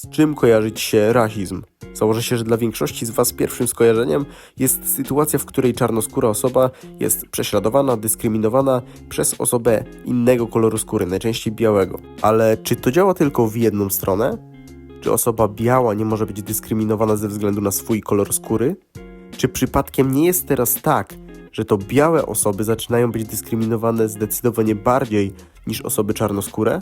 Z czym kojarzy Ci się rasizm? Założę się, że dla większości z Was pierwszym skojarzeniem jest sytuacja, w której czarnoskóra osoba jest prześladowana, dyskryminowana przez osobę innego koloru skóry, najczęściej białego. Ale czy to działa tylko w jedną stronę? Czy osoba biała nie może być dyskryminowana ze względu na swój kolor skóry? Czy przypadkiem nie jest teraz tak, że to białe osoby zaczynają być dyskryminowane zdecydowanie bardziej niż osoby czarnoskóre?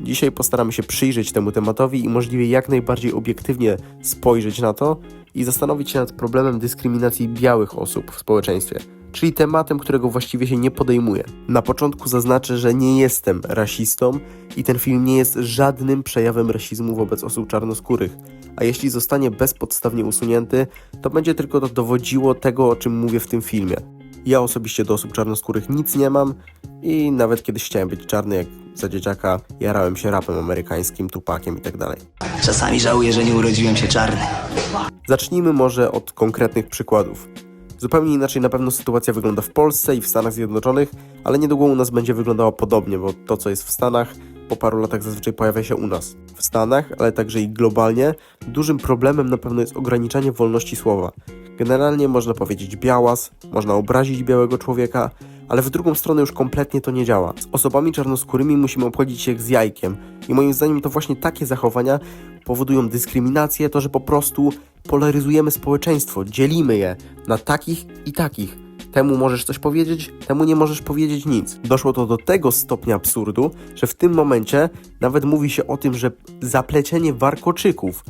Dzisiaj postaramy się przyjrzeć temu tematowi i możliwie jak najbardziej obiektywnie spojrzeć na to i zastanowić się nad problemem dyskryminacji białych osób w społeczeństwie, czyli tematem, którego właściwie się nie podejmuje. Na początku zaznaczę, że nie jestem rasistą i ten film nie jest żadnym przejawem rasizmu wobec osób czarnoskórych, a jeśli zostanie bezpodstawnie usunięty, to będzie tylko to dowodziło tego, o czym mówię w tym filmie. Ja osobiście do osób czarnoskórych nic nie mam i nawet kiedyś chciałem być czarny, jak za dzieciaka jarałem się rapem amerykańskim, tupakiem itd. Czasami żałuję, że nie urodziłem się czarny. Zacznijmy może od konkretnych przykładów. Zupełnie inaczej na pewno sytuacja wygląda w Polsce i w Stanach Zjednoczonych, ale niedługo u nas będzie wyglądała podobnie, bo to, co jest w Stanach, po paru latach zazwyczaj pojawia się u nas. W Stanach, ale także i globalnie, dużym problemem na pewno jest ograniczanie wolności słowa. Generalnie można powiedzieć białas, można obrazić białego człowieka, ale w drugą stronę już kompletnie to nie działa. Z osobami czarnoskórymi musimy obchodzić się jak z jajkiem i moim zdaniem to właśnie takie zachowania powodują dyskryminację, to że po prostu polaryzujemy społeczeństwo, dzielimy je na takich i takich. Temu możesz coś powiedzieć, temu nie możesz powiedzieć nic. Doszło to do tego stopnia absurdu, że w tym momencie nawet mówi się o tym, że zaplecienie warkoczyków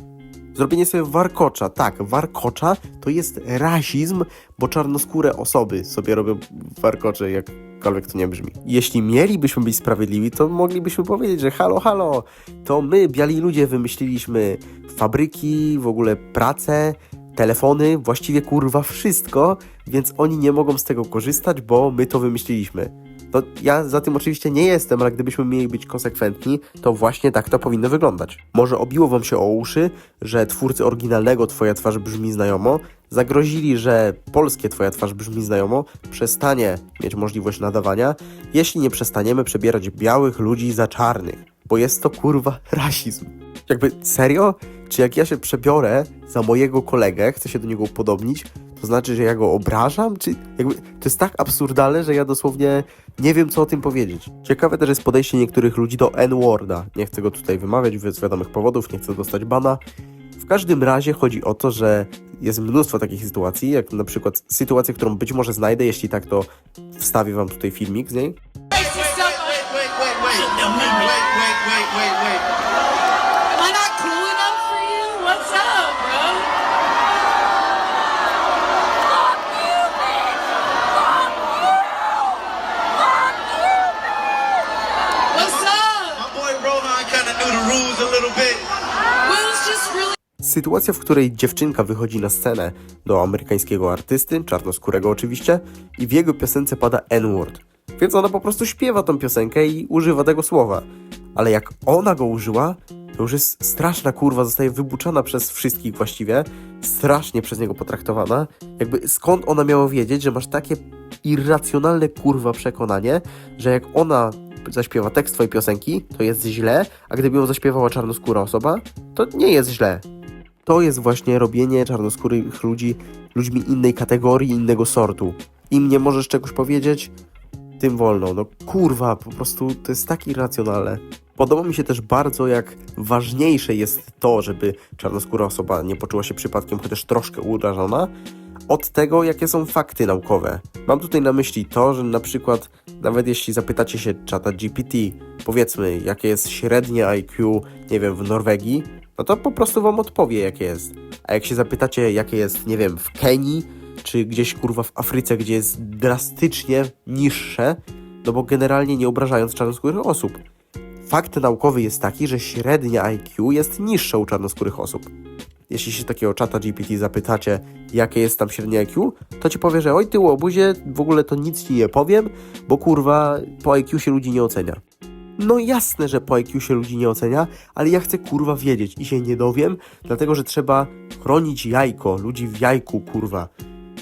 Zrobienie sobie warkocza. Tak, warkocza to jest rasizm, bo czarnoskóre osoby sobie robią warkocze, jakkolwiek to nie brzmi. Jeśli mielibyśmy być sprawiedliwi, to moglibyśmy powiedzieć, że halo, halo, to my, biali ludzie, wymyśliliśmy fabryki, w ogóle pracę, telefony, właściwie kurwa wszystko, więc oni nie mogą z tego korzystać, bo my to wymyśliliśmy. No, ja za tym oczywiście nie jestem, ale gdybyśmy mieli być konsekwentni, to właśnie tak to powinno wyglądać. Może obiło wam się o uszy, że twórcy oryginalnego Twoja twarz brzmi znajomo, zagrozili, że polskie Twoja twarz brzmi znajomo, przestanie mieć możliwość nadawania, jeśli nie przestaniemy przebierać białych ludzi za czarnych, bo jest to kurwa rasizm. Jakby serio? Czy jak ja się przebiorę za mojego kolegę, chcę się do niego upodobnić, to znaczy, że ja go obrażam? Czy jakby to jest tak absurdalne, że ja dosłownie nie wiem, co o tym powiedzieć. Ciekawe też jest podejście niektórych ludzi do N-Worda. Nie chcę go tutaj wymawiać z wiadomych powodów, nie chcę dostać bana. W każdym razie chodzi o to, że jest mnóstwo takich sytuacji, jak na przykład sytuacja, którą być może znajdę, jeśli tak, to wstawię wam tutaj filmik z niej. wait, wait, wait, wait, wait, wait, wait, wait, Sytuacja, w której dziewczynka wychodzi na scenę do amerykańskiego artysty, czarnoskórego oczywiście, i w jego piosence pada N-word. Więc ona po prostu śpiewa tą piosenkę i używa tego słowa. Ale jak ona go użyła, to już jest straszna kurwa, zostaje wybuczana przez wszystkich właściwie, strasznie przez niego potraktowana. Jakby skąd ona miała wiedzieć, że masz takie irracjonalne kurwa przekonanie, że jak ona zaśpiewa tekst twojej piosenki, to jest źle, a gdyby ją zaśpiewała czarnoskóra osoba, to nie jest źle. To jest właśnie robienie czarnoskórych ludzi ludźmi innej kategorii, innego sortu. Im nie możesz czegoś powiedzieć, tym wolno. No kurwa, po prostu to jest tak irracjonalne. Podoba mi się też bardzo, jak ważniejsze jest to, żeby czarnoskóra osoba nie poczuła się przypadkiem chociaż troszkę urażona, od tego, jakie są fakty naukowe. Mam tutaj na myśli to, że na przykład, nawet jeśli zapytacie się czata GPT, powiedzmy, jakie jest średnie IQ, nie wiem, w Norwegii, no to po prostu wam odpowie, jakie jest. A jak się zapytacie, jakie jest, nie wiem, w Kenii, czy gdzieś kurwa w Afryce, gdzie jest drastycznie niższe, no bo generalnie nie obrażając czarnoskórych osób. Fakt naukowy jest taki, że średnia IQ jest niższa u czarnoskórych osób. Jeśli się takiego czata GPT zapytacie, jakie jest tam średnie IQ, to ci powie, że oj ty łobuzie, w ogóle to nic ci nie powiem, bo kurwa po IQ się ludzi nie ocenia. No jasne, że po IQ się ludzi nie ocenia, ale ja chcę kurwa wiedzieć i się nie dowiem, dlatego że trzeba chronić jajko, ludzi w jajku kurwa.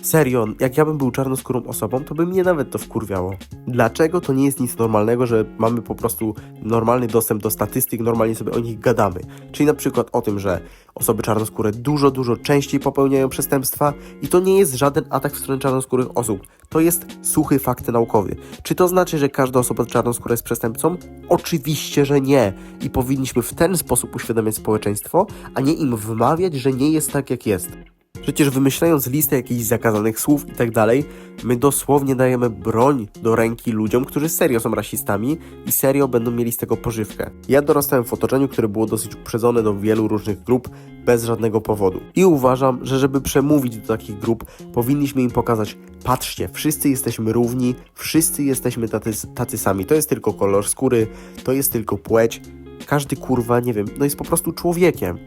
Serio, jak ja bym był czarnoskórą osobą, to by mnie nawet to wkurwiało. Dlaczego to nie jest nic normalnego, że mamy po prostu normalny dostęp do statystyk, normalnie sobie o nich gadamy? Czyli na przykład o tym, że osoby czarnoskóre dużo, dużo częściej popełniają przestępstwa i to nie jest żaden atak w stronę czarnoskórych osób. To jest suchy fakt naukowy. Czy to znaczy, że każda osoba czarnoskóra jest przestępcą? Oczywiście, że nie. I powinniśmy w ten sposób uświadamiać społeczeństwo, a nie im wmawiać, że nie jest tak, jak jest. Przecież wymyślając listę jakichś zakazanych słów i tak dalej, my dosłownie dajemy broń do ręki ludziom, którzy serio są rasistami i serio będą mieli z tego pożywkę. Ja dorastałem w otoczeniu, które było dosyć uprzedzone do wielu różnych grup bez żadnego powodu. I uważam, że żeby przemówić do takich grup, powinniśmy im pokazać, patrzcie, wszyscy jesteśmy równi, wszyscy jesteśmy tacy, tacy sami. To jest tylko kolor skóry, to jest tylko płeć. Każdy kurwa, nie wiem, no jest po prostu człowiekiem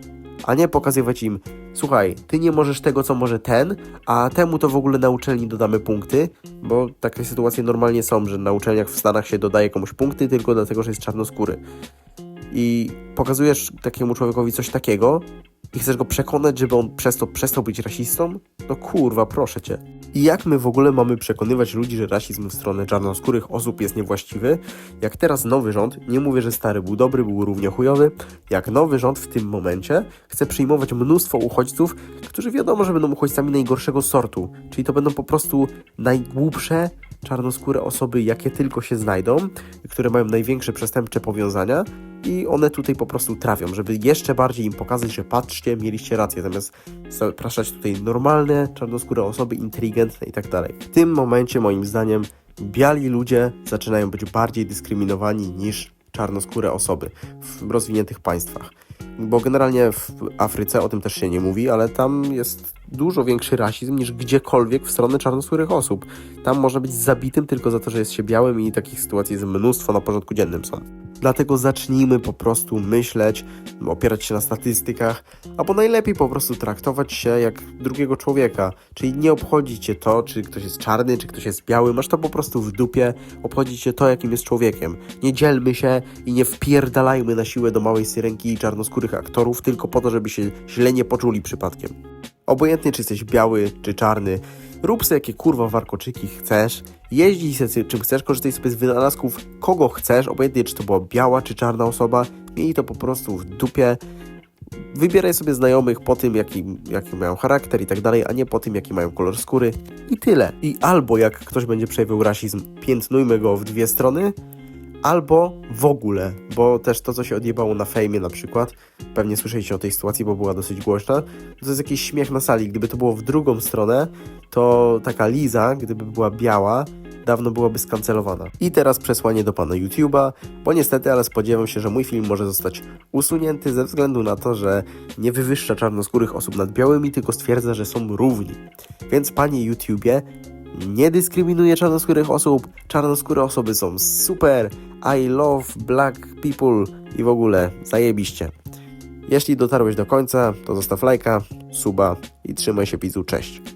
a nie pokazywać im, słuchaj, ty nie możesz tego, co może ten, a temu to w ogóle na uczelni dodamy punkty, bo takie sytuacje normalnie są, że na uczelniach w Stanach się dodaje komuś punkty tylko dlatego, że jest czarnoskóry. I pokazujesz takiemu człowiekowi coś takiego i chcesz go przekonać, żeby on przez to przestał być rasistą? No kurwa, proszę cię. I jak my w ogóle mamy przekonywać ludzi, że rasizm w stronę czarnoskórych osób jest niewłaściwy, jak teraz nowy rząd, nie mówię, że stary był dobry, był równie chujowy, jak nowy rząd w tym momencie chce przyjmować mnóstwo uchodźców, którzy wiadomo, że będą uchodźcami najgorszego sortu, czyli to będą po prostu najgłupsze czarnoskóre osoby, jakie tylko się znajdą, które mają największe przestępcze powiązania i one tutaj po prostu trafią, żeby jeszcze bardziej im pokazać, że patrzcie, mieliście rację, zamiast zapraszać tutaj normalne, czarnoskóre osoby, inteligentne i tak dalej. W tym momencie, moim zdaniem, biali ludzie zaczynają być bardziej dyskryminowani niż czarnoskóre osoby w rozwiniętych państwach. Bo generalnie w Afryce o tym też się nie mówi, ale tam jest dużo większy rasizm niż gdziekolwiek w stronę czarnoskórych osób. Tam można być zabitym tylko za to, że jest się białym i takich sytuacji jest mnóstwo na porządku dziennym są. Dlatego zacznijmy po prostu myśleć, opierać się na statystykach, albo najlepiej po prostu traktować się jak drugiego człowieka. Czyli nie obchodzi cię to, czy ktoś jest czarny, czy ktoś jest biały, masz to po prostu w dupie, obchodzi cię to, jakim jest człowiekiem. Nie dzielmy się i nie wpierdalajmy na siłę do małej syrenki i czarnoskórych aktorów tylko po to, żeby się źle nie poczuli przypadkiem. Obojętnie, czy jesteś biały, czy czarny, rób sobie jakie kurwa warkoczyki chcesz, jeźdź sobie czym chcesz, korzystaj sobie z wynalazków kogo chcesz, obojętnie czy to była biała, czy czarna osoba, miej to po prostu w dupie. Wybieraj sobie znajomych po tym, jaki, jaki mają charakter i tak dalej, a nie po tym, jaki mają kolor skóry i tyle. I albo jak ktoś będzie przejawiał rasizm, piętnujmy go w dwie strony, albo w ogóle, bo też to, co się odjebało na fejmie na przykład, pewnie słyszeliście o tej sytuacji, bo była dosyć głośna, to jest jakiś śmiech na sali. Gdyby to było w drugą stronę, to taka Liza, gdyby była biała, dawno byłaby skancelowana. I teraz przesłanie do pana YouTube'a, bo niestety, ale spodziewam się, że mój film może zostać usunięty ze względu na to, że nie wywyższa czarnoskórych osób nad białymi, tylko stwierdza, że są równi. Więc panie YouTubie, nie dyskryminuje czarnoskórych osób. Czarnoskóre osoby są super. I love black people i w ogóle zajebiście. Jeśli dotarłeś do końca, to zostaw lajka, suba i trzymaj się pizu. Cześć.